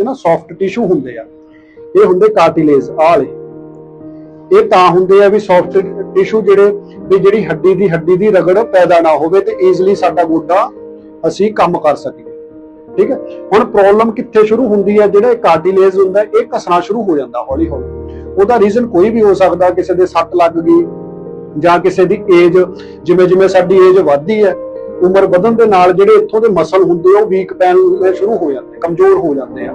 ਵਿੱਚ ਨਾ soft tissue ਹੁੰਦੇ ਆ। ਇਹ ਹੁੰਦੇ ਕਾਰਟਿਲੇਜ ਆਹ ਇਹ ਤਾਂ ਹੁੰਦੇ ਆ ਵੀ ਸੌਫਟ ਟਿਸ਼ੂ ਜਿਹੜੇ, ਵੀ ਜਿਹੜੀ ਹੱਡੀ ਦੀ ਹੱਡੀ ਦੀ ਰਗੜ ਪੈਦਾ ਨਾ ਹੋਵੇ ਤੇ ਈਜ਼ੀਲੀ ਸਾਡਾ ਗੋਡਾ ਅਸੀਂ ਕੰਮ ਕਰ ਸਕੀਏ। ਠੀਕ ਹੈ? ਹੁਣ ਪ੍ਰੋਬਲਮ ਕਿੱਥੇ ਸ਼ੁਰੂ ਹੁੰਦੀ ਹੈ ਜਿਹੜਾ ਕਾਰਟਿਲੇਜ ਹੁੰਦਾ, ਇਹ ਘਸਣਾ ਸ਼ੁਰੂ ਹੋ ਜਾਂਦਾ ਹੌਲੀ ਹੌਲੀ ਉਹਦਾ ਰੀਜ਼ਨ ਕੋਈ ਵੀ ਹੋ ਸਕਦਾ, ਕਿਸੇ ਦੇ ਸੱਟ ਲੱਗ ਗਈ ਜਾਂ ਕਿਸੇ ਦੀ ਏਜ ਜਿਵੇਂ ਜਿਵੇਂ ਸਾਡੀ ਏਜ ਵੱਧਦੀ ਹੈ ਉਮਰ ਵਧਣ ਦੇ ਨਾਲ ਜਿਹੜੇ ਇੱਥੋਂ ਦੇ ਮਸਲ ਹੁੰਦੇ ਆ, ਉਹ ਵੀਕ ਪੈਣ ਸ਼ੁਰੂ ਹੋ ਜਾਂਦੇ ਕਮਜ਼ੋਰ ਹੋ ਜਾਂਦੇ ਆ।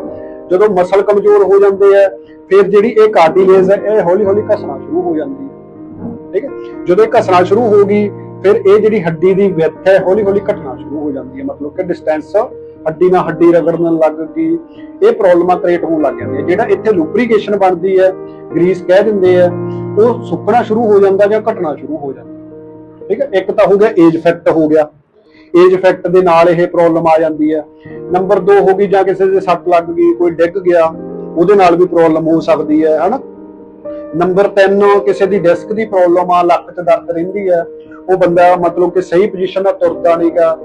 ਜਦੋਂ ਮਸਲ ਕਮਜ਼ੋਰ ਹੋ ਜਾਂਦੇ ਆ, ਫਿਰ ਜਿਹੜੀ ਇਹ ਕਾਰਟਿਲੇਜ ਹੈ, ਇਹ ਹੌਲੀ ਹੌਲੀ ਘਸਣਾ ਸ਼ੁਰੂ ਹੋ ਜਾਂਦੀ ਹੈ। ਠੀਕ ਹੈ? ਜਦੋਂ ਇਹ ਘਸਣਾ ਸ਼ੁਰੂ ਹੋ ਗਈ, ਫਿਰ ਇਹ ਜਿਹੜੀ ਹੱਡੀ ਦੀ ਵਿੱਥ ਹੈ, ਹੌਲੀ ਹੌਲੀ ਘਟਣਾ ਸ਼ੁਰੂ ਹੋ ਜਾਂਦੀ ਹੈ। ਮਤਲਬ ਕਿ ਡਿਸਟੈਂਸ ਹੱਡੀ ਨਾਲ ਹੱਡੀ ਰਗੜਨ ਲੱਗ ਗਈ, ਇਹ ਪ੍ਰੋਬਲਮਾਂ ਕ੍ਰੀਏਟ ਹੋਣ ਲੱਗ ਜਾਂਦੀਆਂ ਜਿਹੜਾ ਇੱਥੇ ਲੁਬਰੀਕੇਸ਼ਨ ਬਣਦੀ ਹੈ ਗਰੀਸ ਕਹਿ ਦਿੰਦੇ ਆ, ਉਹ ਸੁੱਕਣਾ ਸ਼ੁਰੂ ਹੋ ਜਾਂਦਾ ਜਾਂ ਘਟਣਾ ਸ਼ੁਰੂ ਹੋ ਜਾਂਦਾ। ਠੀਕ ਹੈ? ਇੱਕ ਤਾਂ ਹੋ ਗਿਆ ਏਜ ਇਫੈਕਟ ਹੋ ਗਿਆ। ਏਜ ਇਫੈਕਟ ਦੇ ਨਾਲ ਇਹ ਪ੍ਰੋਬਲਮ ਆ ਜਾਂਦੀ ਹੈ। ਨੰਬਰ 2 ਹੋ ਗਈ ਜਾਂ ਕਿਸੇ ਦੇ ਸੱਟ ਲੱਗ ਗਈ, ਕੋਈ ਡਿੱਗ ਗਿਆ, ਉਹਦੇ ਨਾਲ ਵੀ ਪ੍ਰੋਬਲਮ ਹੋ ਸਕਦੀ ਹੈ, ਹਨਾ? ਨੰਬਰ 3 ਕਿਸੇ ਦੀ ਡਿਸਕ ਦੀ ਪ੍ਰੋਬਲਮ ਆ, ਲੱਕ 'ਚ ਦਰਦ ਰਹਿੰਦੀ ਹੈ, ਉਹ ਬੰਦਾ ਮਤਲਬ ਕਿ ਸਹੀ ਪੋਜੀਸ਼ਨ ਨਾਲ ਤੁਰਦਾ ਨਹੀਂਗਾ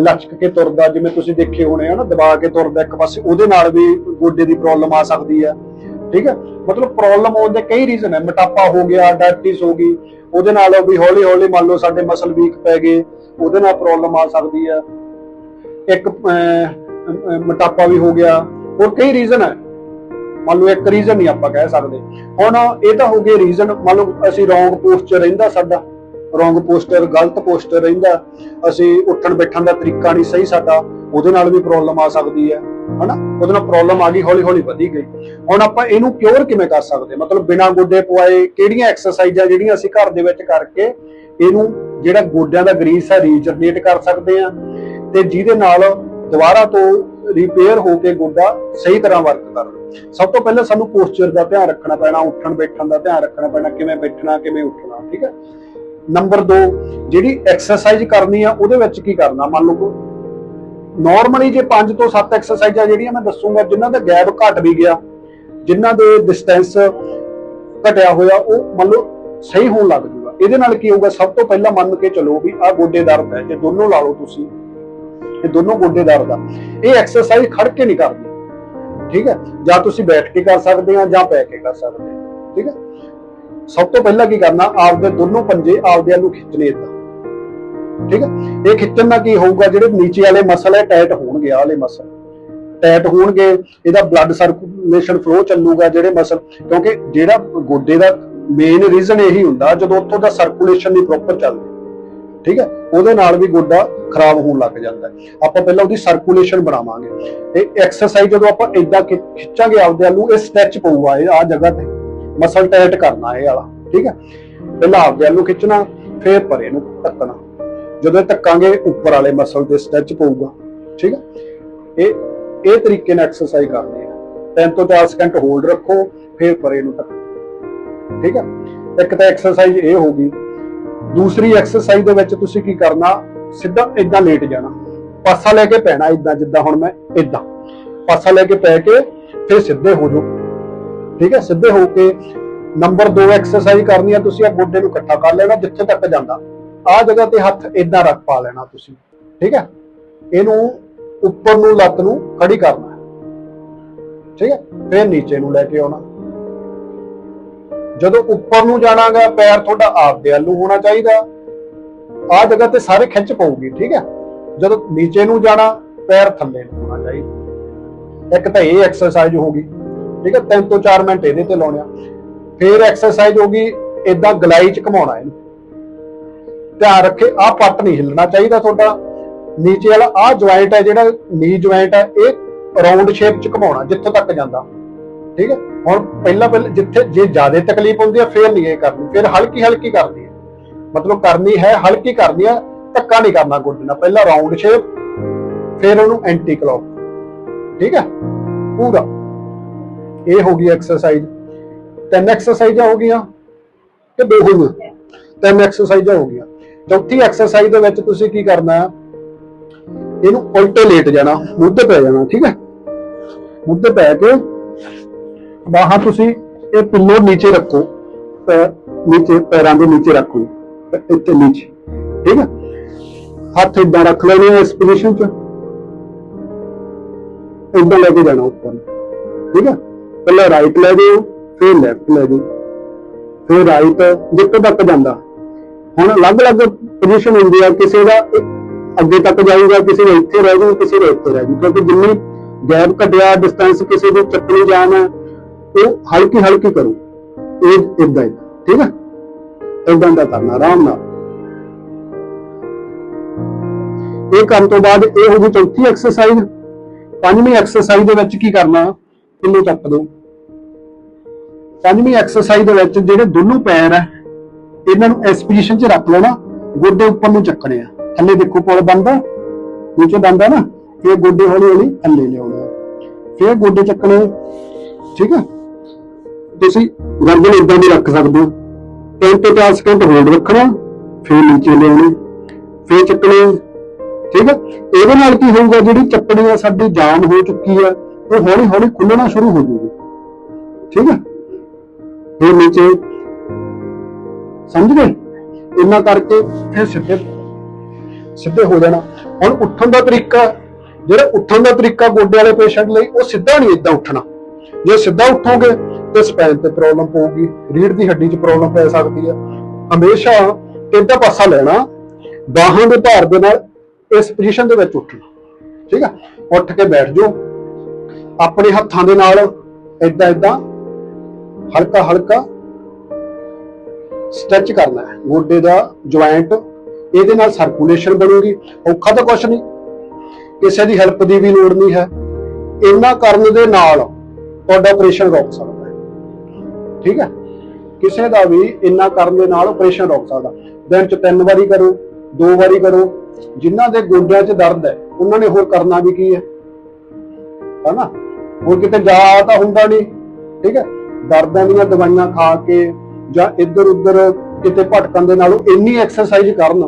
ਲਚਕ ਕੇ ਤੁਰਦਾ, ਜਿਵੇਂ ਤੁਸੀਂ ਦੇਖੇ ਹੋਣੇ ਆ ਨਾ ਦਬਾ ਕੇ ਤੁਰਦਾ ਇੱਕ ਪਾਸੇ, ਉਹਦੇ ਨਾਲ ਵੀ ਗੋਡੇ ਦੀ ਪ੍ਰੋਬਲਮ ਆ ਸਕਦੀ ਹੈ। ਠੀਕ ਹੈ? ਮਤਲਬ ਪ੍ਰੋਬਲਮ ਹੋਣ ਦੇ ਕਈ ਰੀਜ਼ਨ ਹੈ। ਮੋਟਾਪਾ ਹੋ ਗਿਆ ਡਾਇਬਟੀਜ਼ ਹੋ ਗਈ, ਉਹਦੇ ਨਾਲ ਵੀ ਹੌਲੀ ਹੌਲੀ ਮੰਨ ਲਓ ਸਾਡੇ ਮਸਲ ਵੀਕ ਪੈ ਗਏ, ਉਹਦੇ ਨਾਲ ਪ੍ਰੋਬਲਮ ਆ ਸਕਦੀ ਹੈ। ਇੱਕ ਮੋਟਾਪਾ ਵੀ ਹੋ ਗਿਆ। ਹੋਰ ਕਈ ਰੀਜ਼ਨ ਹੈ। ਮੰਨ ਲਓ ਇੱਕ ਰੀਜ਼ਨ ਨਹੀਂ ਆਪਾਂ ਕਹਿ ਸਕਦੇ। ਹੁਣ ਇਹ ਤਾਂ ਹੋ ਗਏ ਰੀਜ਼ਨ ਮੰਨ ਲਓ ਅਸੀਂ ਰੋਂਗ ਪੋਸਚਰ ਰਹਿੰਦਾ ਸਾਡਾ। ਰੋਂਗ ਪੋਸਚਰ ਗਲਤ ਪੋਸਚਰ ਰਹਿੰਦਾ। ਅਸੀਂ ਉੱਠਣ ਬੈਠਣ ਦਾ ਤਰੀਕਾ ਨਹੀਂ ਸਹੀ ਸਾਡਾ। ਉਹਦੇ ਨਾਲ ਵੀ ਪ੍ਰੋਬਲਮ ਆ ਸਕਦੀ ਹੈ, ਹਨਾ? ਉਹਦੇ ਨਾਲ ਪ੍ਰੋਬਲਮ ਆ ਗਈ ਹੌਲੀ ਹੌਲੀ ਵਧੀ ਗਈ। ਹੁਣ ਆਪਾਂ ਇਹਨੂੰ ਕਿਉਰ ਕਿਵੇਂ ਕਰ ਸਕਦੇ? ਮਤਲਬ ਬਿਨਾਂ ਗੋਡੇ ਪਵਾਏ ਕਿਹੜੀਆਂ ਐਕਸਰਸਾਈਜ਼ਾਂ ਜਿਹੜੀਆਂ ਅਸੀਂ ਘਰ ਦੇ ਵਿੱਚ ਕਰਕੇ ਇਹਨੂੰ ਜਿਹੜਾ ਗੋਡਿਆਂ ਦਾ ਗਰੀਸ ਹੈ ਰੀਜਨਰੇਟ ਕਰ ਸਕਦੇ ਆ ਤੇ ਜਿਹਦੇ ਨਾਲ ਦੁਬਾਰਾ ਤੋਂ ਰਿਪੇਅਰ ਹੋ ਕੇ ਗੋਡਾ ਸਹੀ ਤਰ੍ਹਾਂ ਵਰਕ ਕਰਦਾ ਸਭ ਤੋਂ ਪਹਿਲਾਂ ਸਾਨੂੰ ਪੋਸਚਰ ਦਾ ਧਿਆਨ ਰੱਖਣਾ ਪੈਣਾ, ਉੱਠਣ ਬੈਠਣ ਦਾ ਧਿਆਨ ਰੱਖਣਾ ਪੈਣਾ, ਕਿਵੇਂ ਬੈਠਣਾ, ਕਿਵੇਂ ਉੱਠਣਾ, ਠੀਕ ਹੈ? ਨੰਬਰ 2 ਜਿਹੜੀ ਐਕਸਰਸਾਈਜ਼ ਕਰਨੀ ਆ, ਉਹਦੇ ਵਿੱਚ ਕੀ ਕਰਨਾ? ਮੰਨ ਲਓ ਨਾਰਮਲੀ ਜੇ 5 ਤੋਂ 7 ਐਕਸਰਸਾਈਜ਼ਾਂ ਜਿਹੜੀਆਂ ਮੈਂ ਦੱਸੂਗਾ, ਜਿਨ੍ਹਾਂ ਦਾ ਗੈਪ ਘਟ ਵੀ ਗਿਆ, ਜਿਨ੍ਹਾਂ ਦੇ ਡਿਸਟੈਂਸ ਘਟਿਆ ਹੋਇਆ, ਉਹ ਮੰਨ ਲਓ ਸਹੀ ਹੋਣ ਲੱਗ ਜੂਗਾ। ਇਹਦੇ ਨਾਲ ਕੀ ਹੋਊਗਾ? ਸਭ ਤੋਂ ਪਹਿਲਾਂ ਮੰਨ ਕੇ ਚਲੋ ਵੀ ਆਹ ਗੋਡੇ ਦਰਦ ਹੈ ਇਹ ਦੋਨੋਂ ਲਾ ਲਓ ਤੁਸੀਂ, ਇਹ ਦੋਨੋਂ ਗੋਡੇ ਦਰਦ ਆ। ਇਹ ਐਕਸਰਸਾਈਜ਼ ਖੜ ਕੇ ਨਹੀਂ ਕਰਦੇ। ਠੀਕ ਹੈ? ਜਾਂ ਤੁਸੀਂ ਬੈਠ ਕੇ ਕਰ ਸਕਦੇ ਆ ਜਾਂ ਪੈ ਕੇ ਕਰ ਸਕਦੇ ਆ। ਠੀਕ ਹੈ? ਸਭ ਤੋਂ ਪਹਿਲਾਂ ਕੀ ਕਰਨਾ? ਆਪਦੇ ਦੋਨੋਂ ਪੰਜੇ ਆਪਦੇ ਵੱਲ ਨੂੰ ਖਿੱਚਣੇ ਇਦਾਂ। ਠੀਕ ਹੈ? ਇਹ ਖਿੱਚਣ ਨਾਲ ਕੀ ਹੋਊਗਾ? ਜਿਹੜੇ ਨੀਚੇ ਵਾਲੇ ਮਸਲ ਹੈ ਟਾਈਟ ਹੋਣਗੇ, ਆਹ ਵਾਲੇ ਮਸਲ। ਟਾਈਟ ਹੋਣਗੇ, ਇਹਦਾ ਬਲੱਡ ਸਰਕੂਲੇਸ਼ਨ ਫਲੋ ਚੱਲੂਗਾ ਜਿਹੜੇ ਮਸਲ। ਕਿਉਂਕਿ ਜਿਹੜਾ ਗੋਡੇ ਦਾ ਮੇਨ ਰੀਜ਼ਨ ਇਹੀ ਹੁੰਦਾ, ਜਦੋਂ ਉੱਥੋਂ ਦਾ ਸਰਕੂਲੇਸ਼ਨ ਨਹੀਂ ਪ੍ਰੋਪਰ ਚੱਲਦੀ। ਠੀਕ ਹੈ? ਉਹਦੇ ਨਾਲ ਵੀ ਗੋਡਾ ਖਰਾਬ ਹੋਣ ਲੱਗ ਜਾਂਦਾ ਆਪਾਂ ਪਹਿਲਾਂ ਉਹਦੀ ਸਰਕੂਲੇਸ਼ਨ ਬਣਾਵਾਂਗੇ। ਇਹ ਐਕਸਰਸਾਈਜ਼ ਜਦੋਂ ਆਪਾਂ ਇਦਾਂ ਖਿੱਚਾਂਗੇ ਆਪਦੇ ਵੱਲ ਇਹ ਸਟ੍ਰੈਚ ਪਊਗਾ ਇਹ ਆ ਜਗ੍ਹਾ ਤੇ। ਮਸਲ ਟਾਈਟ ਕਰਨਾ ਇਹ ਵਾਲਾ। ਠੀਕ ਹੈ? ਪਹਿਲਾਂ ਆਪਦੇ ਵੱਲ ਖਿੱਚਣਾ, ਫੇਰ ਪਰੇ ਨੂੰ ਧੱਕਣਾ। ਜਦੋਂ ਇਹ ਧੱਕਾਂਗੇ ਉੱਪਰ ਵਾਲੇ ਮਸਲ ਤੇ ਸਟ੍ਰੈਚ ਪਊਗਾ, ਠੀਕ ਹੈ ਇਹ ਇਹ ਤਰੀਕੇ ਨਾਲ ਐਕਸਰਸਾਈਜ਼ ਕਰਨੀ ਹੈ 3 ਤੋਂ 4 ਸਕਿੰਟ ਹੋਲਡ ਰੱਖੋ, ਫਿਰ ਪਰੇ ਨੂੰ ਧੱਕੋ ਠੀਕ ਹੈ ਇੱਕ ਤਾਂ ਐਕਸਰਸਾਈਜ਼ ਇਹ ਹੋਗੀ ਦੂਸਰੀ ਐਕਸਰਸਾਈਜ਼ ਦੇ ਵਿੱਚ ਤੁਸੀਂ ਕੀ ਕਰਨਾ? ਸਿੱਧਾ ਇਦਾਂ ਲੇਟ ਜਾਣਾ। ਪਾਸਾ ਲੈ ਕੇ ਪੈਣਾ ਇਦਾਂ ਜਿੱਦਾਂ ਹੁਣ ਮੈਂ ਇਦਾਂ ਪਾਸਾ ਲੈ ਕੇ ਪੈ ਕੇ ਫਿਰ ਸਿੱਧੇ ਹੋ ਜਾਓ। ਠੀਕ ਹੈ ਸਿੱਧੇ ਹੋ ਕੇ ਨੰਬਰ 2 ਐਕਸਰਸਾਈਜ਼ ਕਰਨੀ ਆ, ਤੁਸੀਂ ਆ ਗੋਡੇ ਨੂੰ ਇਕੱਠਾ ਕਰ ਲੈਣਾ ਜਿੱਥੇ ਤੱਕ ਜਾਂਦਾ। ਆ ਜਗ੍ਹਾ ਤੇ ਹੱਥ ਇਦਾਂ ਰੱਖ ਪਾ ਲੈਣਾ ਤੁਸੀਂ, ਠੀਕ ਹੈ? ਇਹਨੂੰ ਉੱਪਰ ਨੂੰ ਲੱਤ ਨੂੰ ਖੜੀ ਕਰਨਾ ਠੀਕ ਹੈ? ਫਿਰ ਨੀਚੇ ਨੂੰ ਲੈ ਕੇ ਆਉਣਾ। ਜਦੋਂ ਉੱਪਰ ਨੂੰ ਜਾਣਾਗਾ, ਪੈਰ ਤੁਹਾਡਾ ਆਪਦੇ ਵੱਲ ਨੂੰ ਹੋਣਾ ਚਾਹੀਦਾ। ਆ ਜਗ੍ਹਾ ਤੇ ਸਾਰੇ ਖਿੱਚ ਪਊਗੀ, ਠੀਕ ਹੈ? ਜਦੋਂ ਨੀਚੇ ਨੂੰ ਜਾਣਾ, ਪੈਰ ਥੱਲੇ ਨੂੰ ਹੋਣਾ ਚਾਹੀਦਾ। ਇੱਕ ਤਾਂ ਇਹ ਐਕਸਰਸਾਈਜ਼ ਹੋ ਗਈ, ਠੀਕ ਹੈ? 3 ਤੋਂ 4 ਮਿੰਟ ਇਹਦੇ ਤੇ ਲਾਉਣੇ ਆ। ਫਿਰ ਐਕਸਰਸਾਈਜ਼ ਹੋ ਗਈ ਇਦਾਂ ਗਲਾਈ ਚ ਘਮਾਉਣਾ ਇਹਨੂੰ। ਧਿਆਨ ਰੱਖੇ, ਆਹ ਪੱਟ ਨਹੀਂ ਹਿੱਲਣਾ ਚਾਹੀਦਾ ਤੁਹਾਡਾ। ਨੀਚੇ ਵਾਲਾ, ਆਹ ਜੁਆਇੰਟ ਹੈ ਜਿਹੜਾ ਨੀ ਜੁਆਇੰਟ ਹੈ, ਇਹ ਰਾਉਂਡ ਸ਼ੇਪ ਚ ਘਮਾਉਣਾ, ਜਿੱਥੋਂ ਤੱਕ ਜਾਂਦਾ। ਠੀਕ ਹੈ? ਹੁਣ ਪਹਿਲਾਂ ਪਹਿਲਾਂ ਜਿੱਥੇ, ਜੇ ਜ਼ਿਆਦਾ ਤਕਲੀਫ ਹੁੰਦੀ ਹੈ, ਫਿਰ ਨਹੀਂ ਇਹ ਕਰਨੀ। ਫਿਰ ਹਲਕੀ ਹਲਕੀ ਕਰਨੀ ਹੈ। ਮਤਲਬ ਕਰਨੀ ਹੈ, ਹਲਕੀ ਕਰਨੀ ਹੈ, ਧੱਕਾ ਨਹੀਂ ਕਰਨਾ ਗੋਡੇ ਨਾਲ। ਪਹਿਲਾਂ ਰਾਉਂਡ ਸ਼ੇਪ ਫਿਰ ਉਹਨੂੰ ਐਂਟੀ ਕਲੌਕ ਠੀਕ ਹੈ? ਪੂਰਾ। ਇਹ ਹੋ ਗਈ ਐਕਸਰਸਾਈਜ਼ ਤਿੰਨ ਐਕਸਰਸਾਈਜ਼ਾਂ ਹੋ ਗਈਆਂ ਤੇ ਦੋ ਹੋ ਗਈਆਂ ਤਿੰਨ ਐਕਸਰਸਾਈਜ਼ਾਂ ਹੋ ਗਈਆਂ। ਚੌਥੀ ਐਕਸਰਸਾਈਜ਼ ਦੇ ਵਿੱਚ ਤੁਸੀਂ ਕੀ ਕਰਨਾ? ਹੈ ਇਹਨੂੰ ਉਲਟੇ ਲੇਟ ਜਾਣਾ ਮੁੱਦੇ ਪੈ ਜਾਣਾ, ਠੀਕ ਹੈ? ਮੁੱਧੇ ਪੈ ਕੇ ਬਾਹਾਂ ਤੁਸੀਂ ਇਹ ਪਿੱਲੋ ਨੀਚੇ ਰੱਖੋ ਪੈਰ ਨੀਚੇ, ਪੈਰਾਂ ਦੇ ਨੀਚੇ ਰੱਖੋ, ਇੱਥੇ ਨੀਚੇ, ਠੀਕ ਹੈ? ਹੱਥ ਇਦਾਂ ਰੱਖ ਲੈਣੇ ਆ ਇਸ ਪੋਜੀਸ਼ਨ 'ਚ। ਇਦਾਂ ਲੈ ਕੇ ਜਾਣਾ ਉੱਪਰ ਠੀਕ ਹੈ? ਪਹਿਲਾਂ ਰਾਈਟ ਲੈ ਜਾਓ, ਫਿਰ ਲੈਫਟ ਲੈ ਜਾਓ। ਫਿਰ ਰਾਈਟ ਜਿੱਥੇ ਤੱਕ ਜਾਂਦਾ। ਹੁਣ ਅਲੱਗ-ਅਲੱਗ ਪੋਜੀਸ਼ਨ ਹੁੰਦੀ ਆ, ਕਿਸੇ ਦਾ ਅੱਗੇ ਤੱਕ ਜਾਊਗਾ, ਕਿਸੇ ਦਾ ਇੱਥੇ ਰਹਿ ਜਾਊ, ਕਿਸੇ ਦਾ ਇੱਥੇ ਰਹਿ ਜਾਊ। ਕਿਉਂਕਿ ਜਿੰਨੀ ਗੈਪ ਘਟਿਆ ਡਿਸਟੈਂਸ ਕਿਸੇ ਦੀ ਚੱਕਣੀ ਜਾਣਾ ਉਹ ਹਲਕੀ ਹਲਕੀ ਕਰੋ। ਇਹ ਇਦਾਂ ਹੀ, ਠੀਕ ਹੈ ਇਦਾਂ ਦਾ ਕਰਨਾ ਆਰਾਮ ਨਾਲ। ਇਹ ਕਰਨ ਤੋਂ ਬਾਅਦ ਇਹ ਹੋ ਗਈ ਚੌਥੀ ਐਕਸਰਸਾਈਜ਼ ਪੰਜਵੀਂ ਐਕਸਰਸਾਈਜ਼ ਦੇ ਵਿੱਚ ਕੀ ਕਰਨਾ? ਕਿੰਨੂੰ ਚੱਕ ਦੋ? ਪੰਜਵੀਂ ਐਕਸਰਸਾਈਜ਼ ਦੇ ਵਿੱਚ ਜਿਹੜੇ ਦੋਨੋਂ ਪੈਰ ਹੈ ਇਹਨਾਂ ਨੂੰ ਇਸ ਪੋਜੀਸ਼ਨ 'ਚ ਰੱਖ ਲੈਣਾ, ਗੋਡੇ ਉੱਪਰ ਨੂੰ ਚੱਕਣੇ ਆ। ਥੱਲੇ ਦੇਖੋ ਪੁਲ ਬੰਦਾ ਨੀਚੇ ਬੰਦਾ ਨਾ ਫਿਰ ਗੋਡੇ ਹੌਲੀ ਹੌਲੀ ਥੱਲੇ ਲਿਆਉਣੇ ਫਿਰ ਗੋਡੇ ਚੱਕਣੇ, ਠੀਕ ਹੈ ਤੁਸੀਂ ਗਰਦਨ ਇਦਾਂ ਦੀ ਰੱਖ ਸਕਦੇ ਹੋ। ਤਿੰਨ ਤੋਂ ਚਾਰ ਸਕਿੰਟ ਹੋਲਡ ਰੱਖਣਾ, ਫਿਰ ਨੀਚੇ ਲਿਆਉਣੇ, ਫਿਰ ਚੱਕਣੇ, ਠੀਕ ਹੈ ਇਹਦੇ ਨਾਲ ਕੀ ਹੋਊਗਾ, ਜਿਹੜੀ ਚੱਪਣੀ ਆ, ਸਾਡੀ ਜਾਮ ਹੋ ਚੁੱਕੀ ਹੈ ਉਹ ਹੌਲੀ ਹੌਲੀ ਖੁੱਲਣਾ ਸ਼ੁਰੂ ਹੋ ਜਾਊਗੀ। ਠੀਕ ਹੈ ਫਿਰ ਨੀਚੇ ਸਮਝ ਗਏ? ਇੰਨਾ ਕਰਕੇ ਫਿਰ ਸਿੱਧੇ ਸਿੱਧੇ ਹੋ ਜਾਣਾ। ਹੁਣ ਉੱਠਣ ਦਾ ਤਰੀਕਾ, ਜਿਹੜਾ ਉੱਠਣ ਦਾ ਤਰੀਕਾ ਗੋਡੇ ਵਾਲੇ ਪੇਸ਼ੈਂਟ ਲਈ, ਉਹ ਸਿੱਧਾ ਨਹੀਂ ਇਦਾਂ ਉੱਠਣਾ। ਜੇ ਸਿੱਧਾ ਉੱਠੋਗੇ, ਤੇ ਸਪਾਈਨ ਤੇ ਪ੍ਰੋਬਲਮ ਪਊਗੀ ਰੀੜ ਦੀ ਹੱਡੀ 'ਚ ਪ੍ਰੋਬਲਮ ਪੈ ਸਕਦੀ ਹੈ ਹਮੇਸ਼ਾ ਇੱਧਾ ਪਾਸਾ ਲੈਣਾ, ਬਾਹਾਂ ਦੇ ਭਾਰ ਦੇ ਨਾਲ ਇਸ ਪੋਜੀਸ਼ਨ ਦੇ ਵਿੱਚ ਉੱਠਣਾ। ਠੀਕ ਹੈ ਉੱਠ ਕੇ ਬੈਠ ਜਾਓ। ਆਪਣੇ ਹੱਥਾਂ ਦੇ ਨਾਲ ਇਦਾਂ ਇਦਾਂ ਹਲਕਾ ਹਲਕਾ ਸਟ੍ਰੈਚ ਕਰਨਾ ਹੈ। ਗੋਡੇ ਦਾ ਜੁਆਇੰਟ ਇਹਦੇ ਨਾਲ ਸਰਕੂਲੇਸ਼ਨ ਬਣੂਗੀ। ਔਖਾ ਤਾਂ ਕੁਛ ਨਹੀਂ। ਕਿਸੇ ਦੀ ਹੈਲਪ ਦੀ ਵੀ ਲੋੜ ਨਹੀਂ ਹੈ। ਇਹਨਾਂ ਕਰਨ ਦੇ ਨਾਲ ਤੁਹਾਡਾ ਆਪਰੇਸ਼ਨ ਰੁਕ ਸਕਦਾ ਹੈ। ਠੀਕ ਹੈ? ਕਿਸੇ ਦਾ ਵੀ ਇੰਨਾ ਕਰਨ ਦੇ ਨਾਲ ਆਪਰੇਸ਼ਨ ਰੁਕ ਸਕਦਾ। ਦਿਨ ਚ ਤਿੰਨ ਵਾਰੀ ਕਰੋ, ਦੋ ਵਾਰੀ ਕਰੋ। ਜਿਨ੍ਹਾਂ ਦੇ ਗੋਡਿਆਂ 'ਚ ਦਰਦ ਹੈ, ਉਹਨਾਂ ਨੇ ਹੋਰ ਕਰਨਾ ਵੀ ਕੀ ਹੈ? ਹਨਾ? ਹੋਰ ਕਿਤੇ ਜਾ ਤਾਂ ਹੁੰਦਾ ਨਹੀਂ। ਠੀਕ ਹੈ? ਦਰਦਾਂ ਦੀਆਂ ਦਵਾਈਆਂ ਖਾ ਕੇ ਜਾਂ ਇੱਧਰ ਉੱਧਰ ਕਿਤੇ ਭਟਕਣ ਦੇ ਨਾਲੋਂ ਇੰਨੀ ਐਕਸਰਸਾਈਜ਼ ਕਰਨ